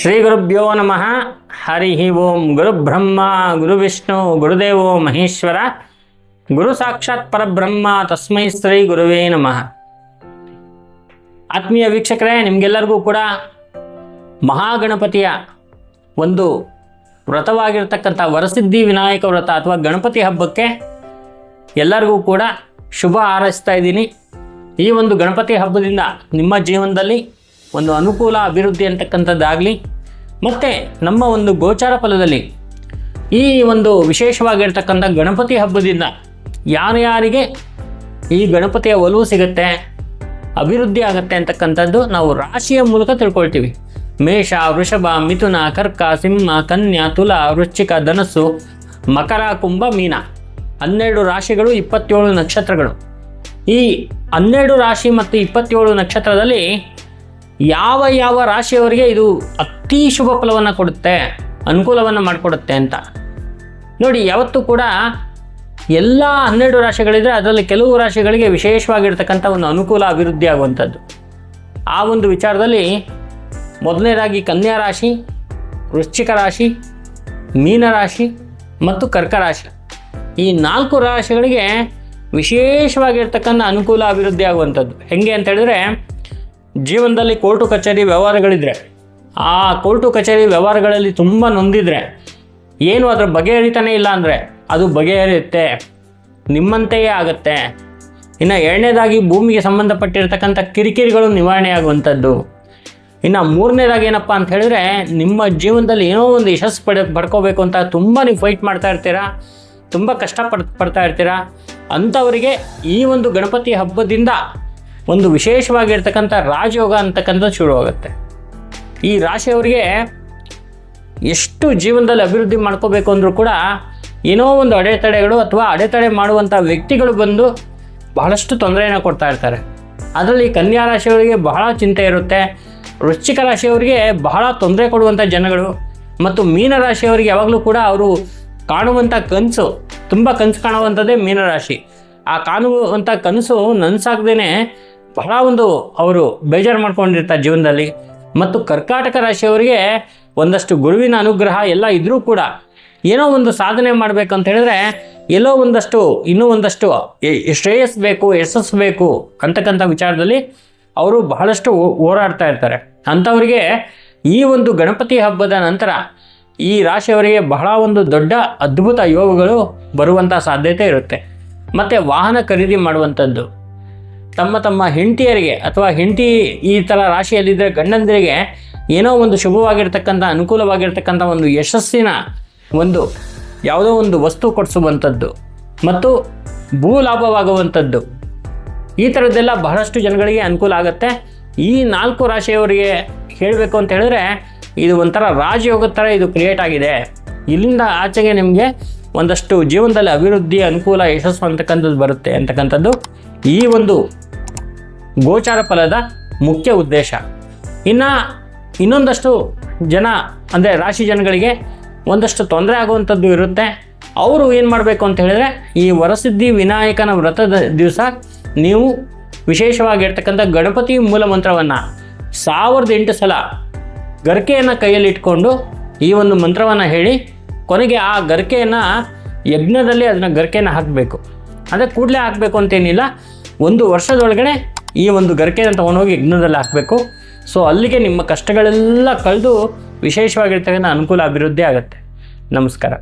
ಶ್ರೀ ಗುರುಭ್ಯೋ ನಮಃ. ಹರಿ ಓಂ ಗುರುಬ್ರಹ್ಮ ಗುರು ವಿಷ್ಣು, ಗುರುದೇವೋ ಮಹೇಶ್ವರ. ಗುರು ಸಾಕ್ಷಾತ್ ಪರಬ್ರಹ್ಮ, ತಸ್ಮೈ ಶ್ರೀ ಗುರುವೇ ನಮಃ. ಆತ್ಮೀಯ ವೀಕ್ಷಕರೇ, ನಿಮಗೆಲ್ಲರಿಗೂ ಕೂಡ ಮಹಾಗಣಪತಿಯ ಒಂದು ವ್ರತವಾಗಿರ್ತಕ್ಕಂಥ ವರಸಿದ್ಧಿ ವಿನಾಯಕ ವ್ರತ ಅಥವಾ ಗಣಪತಿ ಹಬ್ಬಕ್ಕೆ ಎಲ್ಲರಿಗೂ ಕೂಡ ಶುಭ ಹಾರೈಸ್ತಾ ಇದ್ದೀನಿ. ಈ ಒಂದು ಗಣಪತಿ ಹಬ್ಬದಿಂದ ನಿಮ್ಮ ಜೀವನದಲ್ಲಿ ಒಂದು ಅನುಕೂಲ, ಅಭಿವೃದ್ಧಿ ಅಂತಕ್ಕಂಥದ್ದಾಗಲಿ ಮತ್ತು ನಮ್ಮ ಒಂದು ಗೋಚಾರ ಫಲದಲ್ಲಿ ಈ ಒಂದು ವಿಶೇಷವಾಗಿರ್ತಕ್ಕಂಥ ಗಣಪತಿ ಹಬ್ಬದಿಂದ ಯಾರ್ಯಾರಿಗೆ ಈ ಗಣಪತಿಯ ಒಲವು ಸಿಗುತ್ತೆ, ಅಭಿವೃದ್ಧಿ ಆಗುತ್ತೆ ಅಂತಕ್ಕಂಥದ್ದು ನಾವು ರಾಶಿಯ ಮೂಲಕ ತಿಳ್ಕೊಳ್ತೀವಿ. ಮೇಷ, ವೃಷಭ, ಮಿಥುನ, ಕರ್ಕ, ಸಿಂಹ, ಕನ್ಯಾ, ತುಲ, ವೃಶ್ಚಿಕ, ಧನಸ್ಸು, ಮಕರ, ಕುಂಭ, ಮೀನ ಹನ್ನೆರಡು ರಾಶಿಗಳು ಇಪ್ಪತ್ತೇಳು ನಕ್ಷತ್ರಗಳು. ಈ ಹನ್ನೆರಡು ರಾಶಿ ಮತ್ತು ಇಪ್ಪತ್ತೇಳು ನಕ್ಷತ್ರದಲ್ಲಿ ಯಾವ ಯಾವ ರಾಶಿಯವರಿಗೆ ಇದು ಅತಿ ಶುಭ ಫಲವನ್ನು ಕೊಡುತ್ತೆ, ಅನುಕೂಲವನ್ನು ಮಾಡಿಕೊಡುತ್ತೆ ಅಂತ. ನೋಡಿ, ಯಾವತ್ತೂ ಕೂಡ ಎಲ್ಲ ಹನ್ನೆರಡು ರಾಶಿಗಳಿದ್ರೆ ಅದರಲ್ಲಿ ಕೆಲವು ರಾಶಿಗಳಿಗೆ ವಿಶೇಷವಾಗಿರ್ತಕ್ಕಂಥ ಒಂದು ಅನುಕೂಲ ಅಭಿವೃದ್ಧಿ ಆಗುವಂಥದ್ದು. ಆ ಒಂದು ವಿಚಾರದಲ್ಲಿ ಮೊದಲನೇದಾಗಿ ಕನ್ಯಾ ರಾಶಿ, ವೃಶ್ಚಿಕ ರಾಶಿ ಮೀನರಾಶಿ ಮತ್ತು ಕರ್ಕ ರಾಶಿ. ಈ ನಾಲ್ಕು ರಾಶಿಗಳಿಗೆ ವಿಶೇಷವಾಗಿರ್ತಕ್ಕಂಥ ಅನುಕೂಲ ಅಭಿವೃದ್ಧಿ ಆಗುವಂಥದ್ದು. ಹೆಂಗೆ ಅಂತ ಹೇಳಿದ್ರೆ, ಜೀವನದಲ್ಲಿ ಕೋರ್ಟು ಕಚೇರಿ ವ್ಯವಹಾರಗಳಿದ್ರೆ ಆ ಕೋರ್ಟು ಕಚೇರಿ ವ್ಯವಹಾರಗಳಲ್ಲಿ ತುಂಬ ನೊಂದಿದ್ರೆ, ಏನು ಅದರ ಬಗೆಹರಿತಾನೆ ಇಲ್ಲ ಅಂದರೆ ಅದು ಬಗೆಹರಿಯುತ್ತೆ ನಿಮ್ಮಂತೆಯೇ ಆಗುತ್ತೆ. ಇನ್ನು ಎರಡನೇದಾಗಿ ಭೂಮಿಗೆ ಸಂಬಂಧಪಟ್ಟಿರ್ತಕ್ಕಂಥ ಕಿರಿಕಿರಿಗಳು ನಿವಾರಣೆ ಆಗುವಂಥದ್ದು. ಇನ್ನು ಮೂರನೇದಾಗಿ ಏನಪ್ಪ ಅಂತ ಹೇಳಿದ್ರೆ, ನಿಮ್ಮ ಜೀವನದಲ್ಲಿ ಏನೋ ಒಂದು ಯಶಸ್ಸು ಪಡೆ, ಪಡ್ಕೋಬೇಕು ಅಂತ ತುಂಬ ನೀವು ಫೈಟ್ ಮಾಡ್ತಾ ಇರ್ತೀರಾ, ತುಂಬ ಕಷ್ಟ ಪಡ್, ಪಡ್ತಾ ಇರ್ತೀರಾ, ಅಂಥವರಿಗೆ ಈ ಒಂದು ಗಣಪತಿ ಹಬ್ಬದಿಂದ ಒಂದು ವಿಶೇಷವಾಗಿರ್ತಕ್ಕಂಥ ರಾಜಯೋಗ ಅಂತಕ್ಕಂಥದ್ದು ಶುರುವಾಗುತ್ತೆ. ಈ ರಾಶಿಯವರಿಗೆ ಎಷ್ಟು ಜೀವನದಲ್ಲಿ ಅಭಿವೃದ್ಧಿ ಮಾಡ್ಕೋಬೇಕು ಅಂದರೂ ಕೂಡ ಏನೋ ಒಂದು ಅಡೆತಡೆಗಳು ಅಥವಾ ಅಡೆತಡೆ ಮಾಡುವಂಥ ವ್ಯಕ್ತಿಗಳು ಬಂದು ಬಹಳಷ್ಟು ತೊಂದರೆಯನ್ನು ಕೊಡ್ತಾ ಇರ್ತಾರೆ. ಅದರಲ್ಲಿ ಕನ್ಯಾ ರಾಶಿಯವರಿಗೆ ಬಹಳ ಚಿಂತೆ ಇರುತ್ತೆ. ವೃಶ್ಚಿಕ ರಾಶಿಯವರಿಗೆ ಬಹಳ ತೊಂದರೆ ಕೊಡುವಂಥ ಜನಗಳು ಮತ್ತು ಮೀನ ರಾಶಿಯವರಿಗೆ ಯಾವಾಗಲೂ ಕೂಡ ಅವರು ಕಾಣುವಂಥ ಕನಸು, ತುಂಬ ಕನಸು ಕಾಣುವಂಥದ್ದೇ ಮೀನರಾಶಿ ಆ ಕಾಣುವಂಥ ಕನಸು ನನಸಾಗ್ದೇ ಬಹಳ ಒಂದು ಅವರು ಬೇಜಾರು ಮಾಡ್ಕೊಂಡಿರ್ತಾರೆ ಜೀವನದಲ್ಲಿ. ಮತ್ತು ಕರ್ಕಾಟಕ ರಾಶಿಯವರಿಗೆ ಒಂದಷ್ಟು ಗುರುವಿನ ಅನುಗ್ರಹ ಎಲ್ಲ ಇದ್ದರೂ ಕೂಡ ಏನೋ ಒಂದು ಸಾಧನೆ ಮಾಡಬೇಕಂತ ಹೇಳಿದ್ರೆ ಎಲ್ಲೋ ಒಂದಷ್ಟು, ಇನ್ನೂ ಒಂದಷ್ಟು ಶ್ರೇಯಸ್ ಬೇಕು, ಯಶಸ್ಸು ಬೇಕು ಅಂತಕ್ಕಂಥ ವಿಚಾರದಲ್ಲಿ ಅವರು ಬಹಳಷ್ಟು ಹೋರಾಡ್ತಾ ಇರ್ತಾರೆ. ಅಂಥವರಿಗೆ ಈ ಒಂದು ಗಣಪತಿ ಹಬ್ಬದ ನಂತರ ಈ ರಾಶಿಯವರಿಗೆ ಬಹಳ ಒಂದು ದೊಡ್ಡ ಅದ್ಭುತ ಯೋಗಗಳು ಬರುವಂಥ ಸಾಧ್ಯತೆ ಇರುತ್ತೆ. ಮತ್ತು ವಾಹನ ಖರೀದಿ ಮಾಡುವಂಥದ್ದು. ತಮ್ಮ ತಮ್ಮ ಹೆಂಡತಿಯರಿಗೆ ಅಥವಾ ಹೆಂಡತಿ ಈ ಥರ ರಾಶಿಯಲ್ಲಿದ್ದರೆ ಗಂಡಂದಿರಿಗೆ ಏನೋ ಒಂದು ಶುಭವಾಗಿರ್ತಕ್ಕಂಥ, ಅನುಕೂಲವಾಗಿರ್ತಕ್ಕಂಥ ಒಂದು ಯಶಸ್ಸಿನ ಒಂದು ಯಾವುದೋ ಒಂದು ವಸ್ತು ಕೊಡಿಸುವಂಥದ್ದು ಮತ್ತು ಭೂ ಲಾಭವಾಗುವಂಥದ್ದು. ಈ ಥರದ್ದೆಲ್ಲ ಬಹಳಷ್ಟು ಜನಗಳಿಗೆ ಅನುಕೂಲ ಆಗುತ್ತೆ. ಈ ನಾಲ್ಕು ರಾಶಿಯವರಿಗೆ ಹೇಳಬೇಕು ಅಂತ ಹೇಳಿದ್ರೆ ಇದು ಒಂಥರ ರಾಜಯೋಗದ ಥರ ಇದು ಕ್ರಿಯೇಟ್ ಆಗಿದೆ. ಇಲ್ಲಿಂದ ಆಚೆಗೆ ನಿಮಗೆ ಒಂದಷ್ಟು ಜೀವನದಲ್ಲಿ ಅಭಿವೃದ್ಧಿ, ಅನುಕೂಲ, ಯಶಸ್ಸು ಅಂತಕ್ಕಂಥದ್ದು ಬರುತ್ತೆ ಅಂತಕ್ಕಂಥದ್ದು. ಈ ಒಂದು ಗೋಚಾರ ಫಲದ ಮುಖ್ಯ ಉದ್ದೇಶ. ಇನ್ನು ಇನ್ನೊಂದಷ್ಟು ಜನ, ಅಂದರೆ ರಾಶಿ ಜನಗಳಿಗೆ ಒಂದಷ್ಟು ತೊಂದರೆ ಆಗುವಂಥದ್ದು ಇರುತ್ತೆ. ಅವರು ಏನು ಮಾಡಬೇಕು ಅಂತ ಹೇಳಿದ್ರೆ, ಈ ವರಸಿದ್ಧಿ ವಿನಾಯಕನ ವ್ರತದ ದಿವಸ ನೀವು ವಿಶೇಷವಾಗಿರ್ತಕ್ಕಂಥ ಗಣಪತಿ ಮೂಲ ಮಂತ್ರವನ್ನು ಸಾವಿರದ ಎಂಟು ಸಲ ಗರಿಕೆಯನ್ನು ಕೈಯಲ್ಲಿಟ್ಕೊಂಡು ಈ ಒಂದು ಮಂತ್ರವನ್ನು ಹೇಳಿ, ಕೊನೆಗೆ ಆ ಗರಿಕೆಯನ್ನು ಯಜ್ಞದಲ್ಲಿ ಅದನ್ನು ಗರಿಕೆಯನ್ನು ಹಾಕಬೇಕು. ಅಂದರೆ ಕೂಡಲೇ ಹಾಕಬೇಕು ಅಂತೇನಿಲ್ಲ ಒಂದು ವರ್ಷದೊಳಗಡೆ ಈ ಒಂದು ಗರಿಕೆಯನ್ನು ತೊಗೊಂಡೋಗಿ ಯಜ್ಞದಲ್ಲಿ ಹಾಕಬೇಕು. ಸೊ ಅಲ್ಲಿಗೆ ನಿಮ್ಮ ಕಷ್ಟಗಳೆಲ್ಲ ಕಳೆದು ವಿಶೇಷವಾಗಿರ್ತಕ್ಕಂಥ ಅನುಕೂಲ ಅಭಿವೃದ್ಧಿ ಆಗುತ್ತೆ. ನಮಸ್ಕಾರ.